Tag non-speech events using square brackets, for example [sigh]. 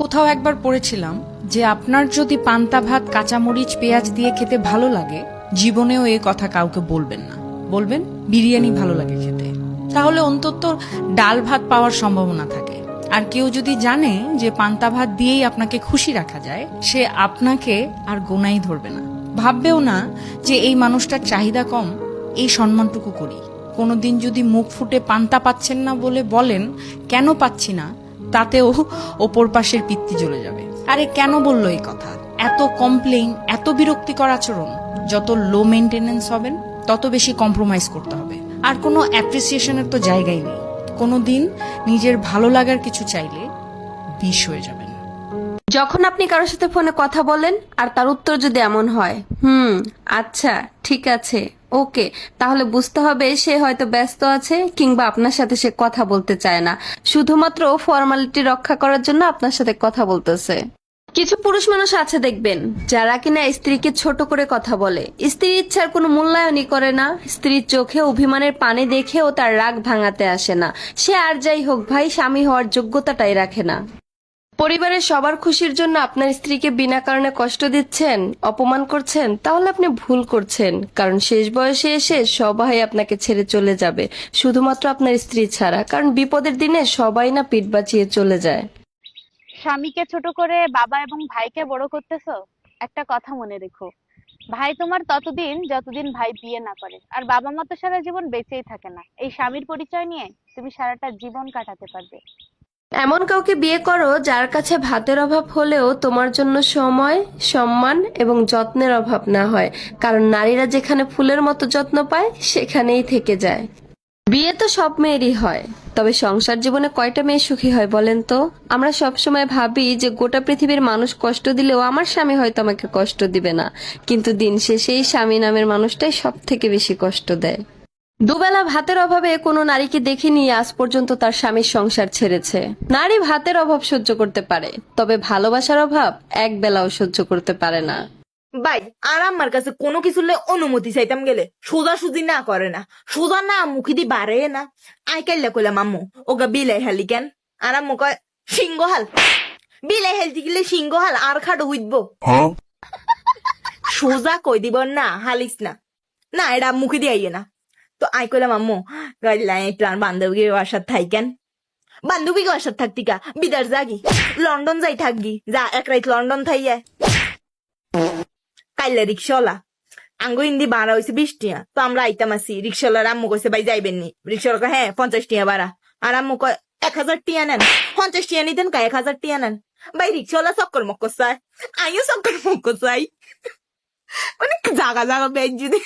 কোথাও একবার পড়েছিলাম যে আপনার যদি পান্তা ভাত, কাঁচামরিচ, পেঁয়াজ দিয়ে খেতে ভালো লাগে, জীবনেও এই কথা কাউকে বলবেন না। বলবেন, বিরিয়ানি ভালো লাগে খেতে। তাহলে অন্তত ডাল ভাত পাওয়ার সম্ভাবনা থাকে। আর কেউ যদি জানে যে পান্তা ভাত দিয়েই আপনাকে খুশি রাখা যায়, সে আপনাকে আর গোনাই ধরবে না। ভাববেও না যে এই মানুষটার চাহিদা কম, এই সম্মানটুকু করি। কোনোদিন যদি মুখ ফুটে পান্তা পাচ্ছেন না বলে বলেন, কেন পাচ্ছি না? তাতেও ওপর পাশের পিত্তি জ্বলে যাবে। আরে কেন বলল এই কথা? এত কমপ্লেইন এত বিরক্তিকর আচরণ, যত লো মেনটেনেন্স হবেন, তত বেশি কম্প্রোমাইজ করতে হবে। আর কোনো অ্যাপ্রিসিয়েশনের তো জায়গাই নেই। কোনো দিন নিজের ভালো লাগার কিছু চাইলে বিষ হয়ে যাবেন। যখন আপনি কারোর সাথে ফোনে কথা বলেন, আর তার উত্তর যদি এমন হয়, হুম আচ্ছা ঠিক আছে ওকে, তাহলে বুঝতে হবে সে হয়তো ব্যস্ত আছে কিংবা আপনার সাথে সে কথা বলতে চায় না। শুধুমাত্র ফর্মালিটি রক্ষা করার জন্য আপনার সাথে কথা বলতেছে। কিছু পুরুষ মানুষ আছে দেখবেন, যারা কিনা স্ত্রীকে ছোট করে কথা বলে। স্ত্রীর ইচ্ছার কোনো মূল্যায়নই করে না। স্ত্রীর চোখে অভিমানের পানি দেখেও তার রাগ ভাঙাতে আসে না। সে আর যাই হোক ভাই, স্বামী হওয়ার যোগ্যতাটাই রাখে না। পরিবারের সবার খুশির জন্য আপনার স্ত্রীকে বিনা কারণে কষ্ট দিচ্ছেন, অপমান করছেন, তাহলে আপনি ভুল করছেন। কারণ শেষ বয়সে এসে সবাই আপনাকে ছেড়ে চলে যাবে। শুধুমাত্র আপনার স্ত্রী ছাড়া। কারণ বিপদের দিনে সবাই না পিঠ বাঁচিয়ে চলে যায়। স্বামীকে ছোট করে বাবা এবং ভাইকে বড় করতেছো? একটা কথা মনে রেখো। ভাই তোমার ততদিন, যতদিন ভাই বিয়ে না করে। আর বাবা মা তো সারা জীবন বেঁচেই থাকে না। এই স্বামীর পরিচয় নিয়ে তুমি সারাটা জীবন কাটাতে পারবে। এমন কাউকে বিয়ে করো যার কাছে ভাতের অভাব হলেও তোমার জন্য সময়, সম্মান এবং যত্নের অভাব না হয়। কারণ নারীরা যেখানে ফুলের মতো যত্ন পায়, সেখানেই থেকে যায়। বিয়ে তো সব মেয়েরই হয়। তবে সংসার জীবনে কয়টা মেয়ে সুখী হয় বলেন তো? আমরা সব সময় ভাবি যে গোটা পৃথিবীর মানুষ কষ্ট দিলেও আমার স্বামী হয়তো আমাকে কষ্ট দিবে না। কিন্তু দিন শেষে এই স্বামী নামের মানুষটাই সব থেকে বেশি কষ্ট দেয়। দুবেলা ভাতের অভাবে কোনো নারীকে দেখিনি আজ পর্যন্ত তার স্বামীর সংসার ছেড়েছে। নারী ভাতের অভাব সহ্য করতে পারে তবে ভালোবাসার অভাব এক বেলাও সহ্য করতে পারে না। ভাই আর আমার কাছে কোনো কিছু লে অনুমতি চাইতাম গেলে। সোজা সুজি না করে না। সোজা না মুখি দি বাড়ে না। আই কাইলে কইলাম আম্মু ওগা বিলাই হালি কেন? আর আম্মু কয় সিংহ হাল। বিলাই হেলতে গেলে সিংহ হাল আর খাটো হইব সোজা কই দিব না হালিস না। না এটা মুখে দিয়ে আইয়ে না। তো আই কইলাম, আম্মু। গাইলাই একটু আর বান্ধবীর বাসার থাইকেন। বান্ধবী বাসার থাকতি কা বিদার যাগি। লন্ডন যাই থাকগি। যা, এক রাইত লন্ডন থাইয়া। কাইলে রিক্সাওয়ালা আঙ্গু হিন্দি ভাড়া হয়েছে বিশ টিয়া। তো আমরা আইতাম আছি রিক্সাওয়ালার আম্মু কইছে, ভাই, যাইবেন নি। রিক্সাওয়ালা হ্যাঁ পঞ্চাশ টিয়া ভাড়া। আর আম্মু কয়, এক হাজার টিয়া নেন। পঞ্চাশ টিয়া নিতেন কা, এক হাজার টিয়া নেন? ভাই রিক্সাওয়ালা চক্কর মক্কর চাই আমিও চক্কর মক্কর চাই। [laughs] মানে জাগা জাগা বেঞ্চ যদি